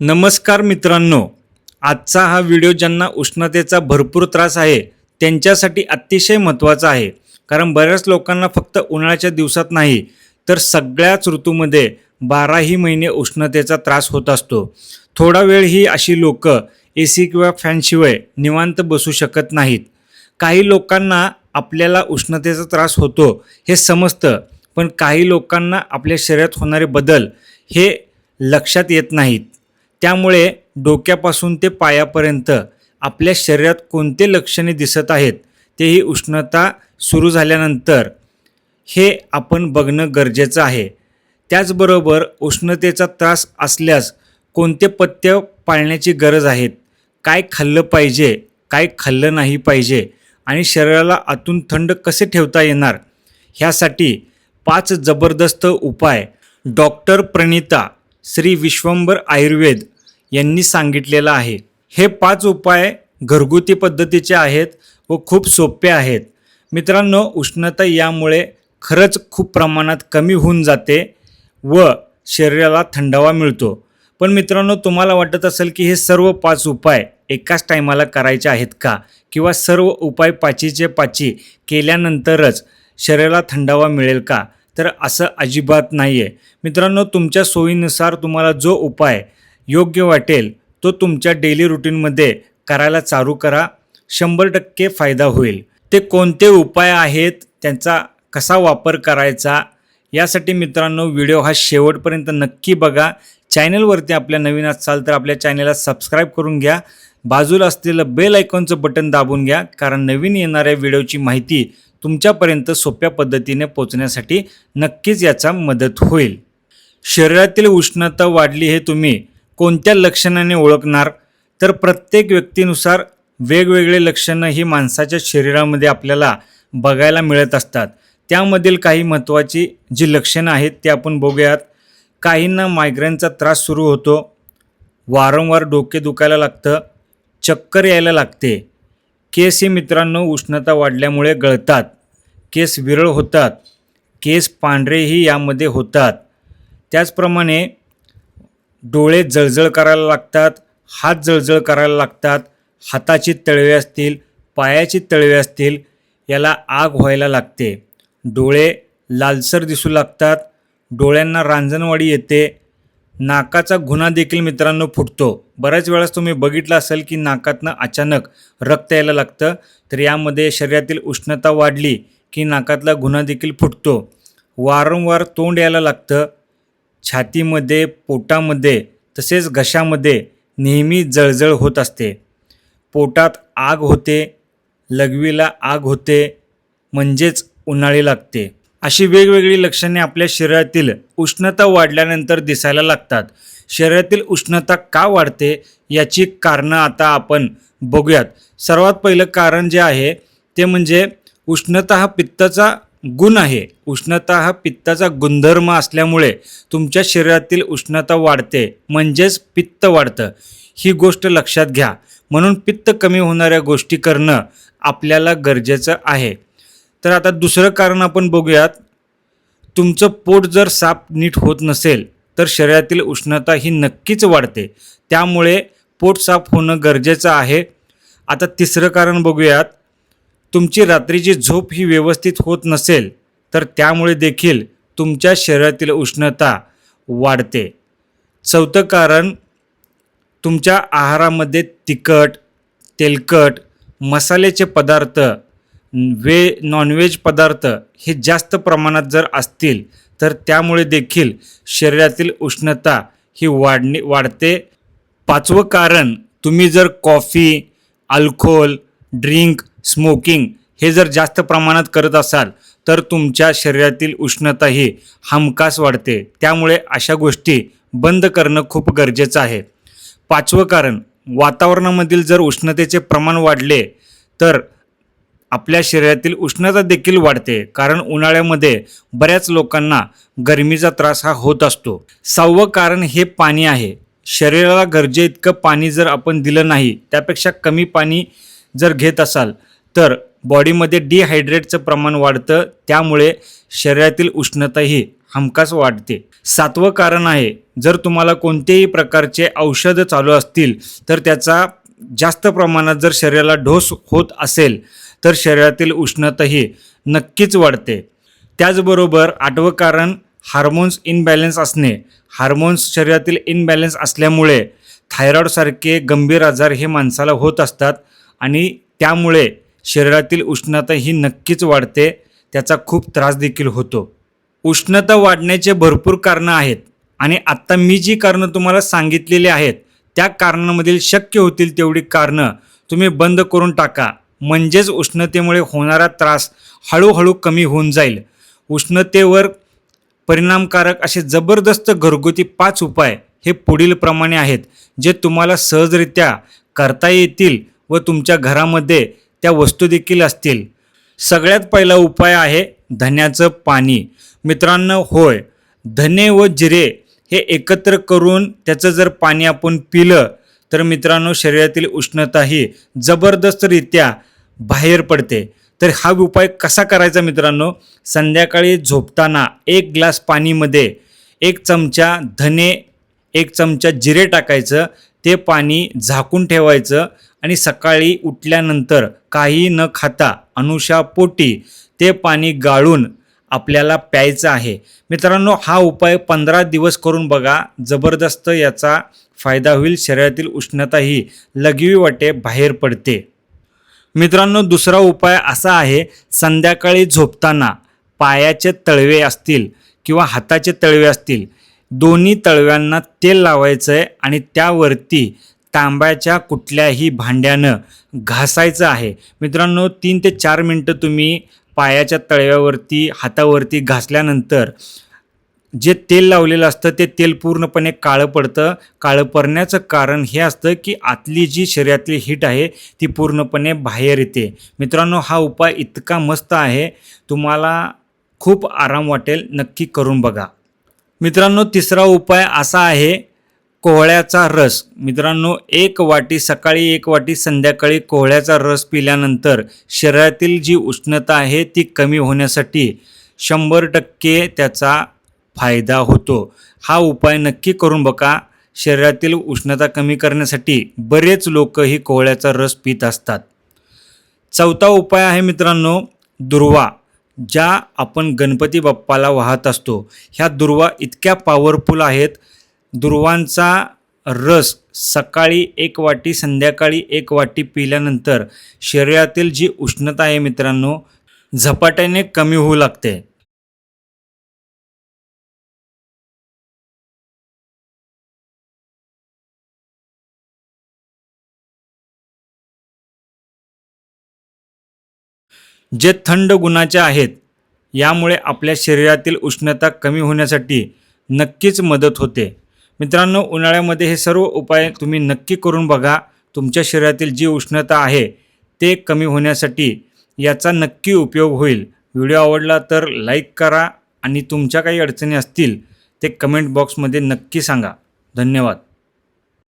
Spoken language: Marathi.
नमस्कार मित्रांनो आजचा हा व्हिडिओ ज्यांना उष्णतेचा भरपूर त्रास आहे त्यांच्यासाठी अतिशय महत्त्वाचा आहे. कारण बऱ्याच लोकांना फक्त उन्हाळ्याच्या दिवसात नाही तर सगळ्याच ऋतूमध्ये बाराही महिने उष्णतेचा त्रास होत असतो. थोडा वेळ ही अशी लोक ए सी किंवा फॅनशिवाय निवांत बसू शकत नाहीत. काही लोकांना आपल्याला उष्णतेचा त्रास होतो हे समजतं पण काही लोकांना आपल्या शरीरात होणारे बदल हे लक्षात येत नाहीत. त्यामुळे डोक्यापासून ते पायापर्यंत आपल्या शरीरात कोणते लक्षणे दिसत आहेत तेही उष्णता सुरू झाल्यानंतर हे आपण बघणं गरजेचं आहे. त्याचबरोबर उष्णतेचा त्रास असल्यास कोणते पथ्य पाळण्याची गरज आहेत काय खाल्लं पाहिजे काय खाल्लं नाही पाहिजे आणि शरीराला आतून थंड कसे ठेवता येणार ह्यासाठी पाच जबरदस्त उपाय. डॉक्टर प्रणिता श्री विश्वंभर आयुर्वेद यांनी सांगितलेलं आहे. हे पाच उपाय घरगुती पद्धतीचे आहेत व खूप सोपे आहेत. मित्रांनो उष्णता यामुळे खरंच खूप प्रमाणात कमी होऊन जाते व शरीराला थंडावा मिळतो. पण मित्रांनो तुम्हाला वाटत असेल की हे सर्व पाच उपाय एकाच टायमाला करायचे आहेत का? किंवा सर्व उपाय पाचीचे पाची केल्यानंतरच शरीराला थंडावा मिळेल का? तर असं अजिबात नाही आहे मित्रांनो तुमच्या सोयीनुसार तुम्हाला जो उपाय योग्य वाटेल तो तुमच्या डेली रुटीनमध्ये करायला चालू करा. शंभर टक्के फायदा होईल. ते कोणते उपाय आहेत? त्यांचा कसा वापर करायचा? यासाठी मित्रांनो व्हिडिओ हा शेवटपर्यंत नक्की बघा. चॅनलवरती आपल्या नवीन असाल तर आपल्या चॅनलला सबस्क्राईब करून घ्या. बाजूला असलेलं बेल आयकॉनचं बटन दाबून घ्या. कारण नवीन येणाऱ्या व्हिडिओची माहिती तुमच्यापर्यंत सोप्या पद्धतीने पोचण्यासाठी नक्कीच याचा मदत होईल. शरीरातील उष्णता वाढली हे तुम्ही कोणत्या लक्षणाने ओळखणार? तर प्रत्येक व्यक्तीनुसार वेगवेगळे लक्षणं ही माणसाच्या शरीरामध्ये आपल्याला बघायला मिळत असतात. त्यामधील काही महत्त्वाची जी लक्षणं आहेत ते आपण बघूयात. काहींना मायग्रेनचा त्रास सुरू होतो. वारंवार डोके दुखायला लागतं. चक्कर यायला लागते. केस हे मित्रांनो उष्णता वाढल्यामुळे गळतात. केस विरळ होतात. केस पांढरेही यामध्ये होतात. त्याचप्रमाणे डोळे जळजळ करायला लागतात हात जळजळ करायला लागतात हाताची तळवे असतील पायाची तळवे असतील याला आग व्हायला लागते. डोळे लालसर दिसू लागतात डोळ्यांना रांजणवाडी येते नाकाचा गुन्हा देखील मित्रांनो फुटतो. बऱ्याच वेळेस तुम्ही बघितलं असेल की नाकातनं अचानक रक्त यायला लागतं तर यामध्ये शरीरातील उष्णता वाढली की नाकातला गुन्हा देखील फुटतो. वारंवार तोंड यायला लागतं छातीमध्ये पोटामध्ये तसेच घशामध्ये नेहमी जळजळ होत असते. पोटात आग होते लघवीला आग होते म्हणजेच उन्हाळी लागते. अशी वेगवेगळी लक्षणे आपल्या शरीरातील उष्णता वाढल्यानंतर दिसायला लागतात. शरीरातील उष्णता का वाढते याची कारणं आता आपण बघूयात. सर्वात पहिलं कारण जे आहे ते म्हणजे उष्णता हा पित्ताचा गुण आहे. उष्णता हा पित्ताचा गुणधर्म असल्यामुळे तुमच्या शरीरातील उष्णता वाढते म्हणजेच पित्त वाढतं. ही गोष्ट लक्षात घ्या. म्हणून पित्त कमी होणाऱ्या गोष्टी करणं आपल्याला गरजेचं आहे. तर आता दुसरं कारण आपण बघूयात. तुमचं पोट जर साफ नीट होत नसेल तर शरीरातील उष्णता ही नक्कीच वाढते. त्यामुळे पोट साफ होणं गरजेचं आहे. आता तिसरं कारण बघूयात. तुमची रात्रीची झोप ही व्यवस्थित होत नसेल तर त्यामुळे देखील तुमच्या शरीरातील उष्णता वाढते. चौथं कारण तुमच्या आहारामध्ये तिखट तेलकट मसाल्याचे पदार्थ वे नॉनव्हेज पदार्थ हे जास्त प्रमाणात जर असतील तर त्यामुळे देखील शरीरातील उष्णता ही वाढणे वाढते. पाचवं कारण तुम्ही जर कॉफी अल्कोहोल ड्रिंक स्मोकिंग हे जर जास्त प्रमाणात करत असाल तर तुमच्या शरीरातील उष्णता ही हमखास वाढते. त्यामुळे अशा गोष्टी बंद करणं खूप गरजेचं आहे. पाचवं कारण वातावरणामधील जर उष्णतेचे प्रमाण वाढले तर आपल्या शरीरातील उष्णता देखील वाढते. कारण उन्हाळ्यामध्ये बऱ्याच लोकांना गरमीचा त्रास हा होत असतो. सहावं कारण हे पाणी आहे. शरीराला गरजे इतकं पाणी जर आपण दिलं नाही त्यापेक्षा कमी पाणी जर घेत असाल तर बॉडीमध्ये डिहायड्रेटचं प्रमाण वाढतं त्यामुळे शरीरातील उष्णताही हमखास वाढते. सातवं कारण आहे जर तुम्हाला कोणतेही प्रकारचे औषधं चालू असतील तर त्याचा जास्त प्रमाणात जर शरीराला ढोस होत असेल तर शरीरातील उष्णताही नक्कीच वाढते. त्याचबरोबर आठवं कारण हार्मोन्स इनबॅलन्स असणे. हार्मोन्स शरीरातील इनबॅलन्स असल्यामुळे थायरॉईडसारखे गंभीर आजार हे माणसाला होत असतात आणि त्यामुळे शरीरातील उष्णता ही नक्कीच वाढते त्याचा खूप त्रास देखील होतो. उष्णता वाढण्याचे भरपूर कारणं आहेत आणि आत्ता मी जी कारणं तुम्हाला सांगितलेली आहेत त्या कारणांमधील शक्य होतील तेवढी कारणं तुम्ही बंद करून टाका. म्हणजेच उष्णतेमुळे होणारा त्रास हळूहळू कमी होऊन जाईल. उष्णतेवर परिणामकारक असे जबरदस्त घरगुती पाच उपाय हे पुढील प्रमाणे आहेत जे तुम्हाला सहजरित्या करता येतील व तुमच्या घरामध्ये त्या वस्तू देखील असतील. सगळ्यात पहिला उपाय आहे धन्याचं पाणी. मित्रांनो होय धने व जिरे हे एकत्र करून त्याचं जर पाणी आपण पिलं तर मित्रांनो शरीरातील उष्णता ही जबरदस्तरित्या बाहेर पडते. तर हा उपाय कसा करायचा मित्रांनो? संध्याकाळी झोपताना एक ग्लास पाणीमध्ये एक चमचा धने एक चमचा जिरे टाकायचं. ते पाणी झाकून ठेवायचं. आणि सकाळी उठल्यानंतर काही न खाता अनुशापोटी ते पाणी गाळून आपल्याला प्यायचं आहे. मित्रांनो हा उपाय पंधरा दिवस करून बघा. जबरदस्त याचा फायदा होईल. शरीरातील उष्णता ही लघवी वाटे बाहेर पडते. मित्रांनो दुसरा उपाय असा आहे संध्याकाळी झोपताना पायाचे तळवे असतील किंवा हाताचे तळवे असतील दोन्ही तळव्यांना तेल लावायचं आहे आणि त्यावरती तांब्याच्या कुठल्याही भांड्यानं घासायचं आहे. मित्रांनो तीन ते चार मिनटं तुम्ही पायाच्या तळव्यावरती हातावरती घासल्यानंतर जे तेल लावलेलं असतं ते तेल पूर्णपणे काळं पडतं. काळं पडण्याचं कारण हे असतं की आतली जी शरीरातली हीट आहे ती पूर्णपणे बाहेर येते. मित्रांनो हा उपाय इतका मस्त आहे. तुम्हाला खूप आराम वाटेल. नक्की करून बघा. मित्रांनो तिसरा उपाय असा आहे कोहळ्याचा रस. मित्रांनो एक वाटी सकाळी एक वाटी संध्याकाळी कोहळ्याचा रस पिल्यानंतर शरीरातील जी उष्णता आहे ती कमी होण्यासाठी शंभर टक्के त्याचा फायदा होतो. हा उपाय नक्की करून बघा. शरीरातील उष्णता कमी करण्यासाठी बरेच लोक ही कोहळ्याचा रस पित असतात. चौथा उपाय आहे मित्रांनो दुर्वा. ज्या आपण गणपती बाप्पाला वाहत असतो ह्या दुर्वा इतक्या पॉवरफुल आहेत दुर्वांचा रस सकाळी एक वाटी संध्याकाळी एक वाटी पिल्यानंतर शरीरातील जी उष्णता आहे मित्रांनो झपाट्याने कमी होऊ लागते. जे थंड गुणाचे आहेत यामुळे आपल्या शरीरातील उष्णता कमी होण्यासाठी नक्कीच मदत होते. मित्रांनो उन्हाळ्यामध्ये हे सर्व उपाय तुम्ही नक्की करून बघा. तुमच्या शरीरातील जी उष्णता आहे ते कमी होण्यासाठी याचा नक्की उपयोग होईल. व्हिडिओ आवडला तर लाईक करा आणि तुमच्या काही अडचणी असतील ते कमेंट बॉक्समध्ये नक्की सांगा. धन्यवाद.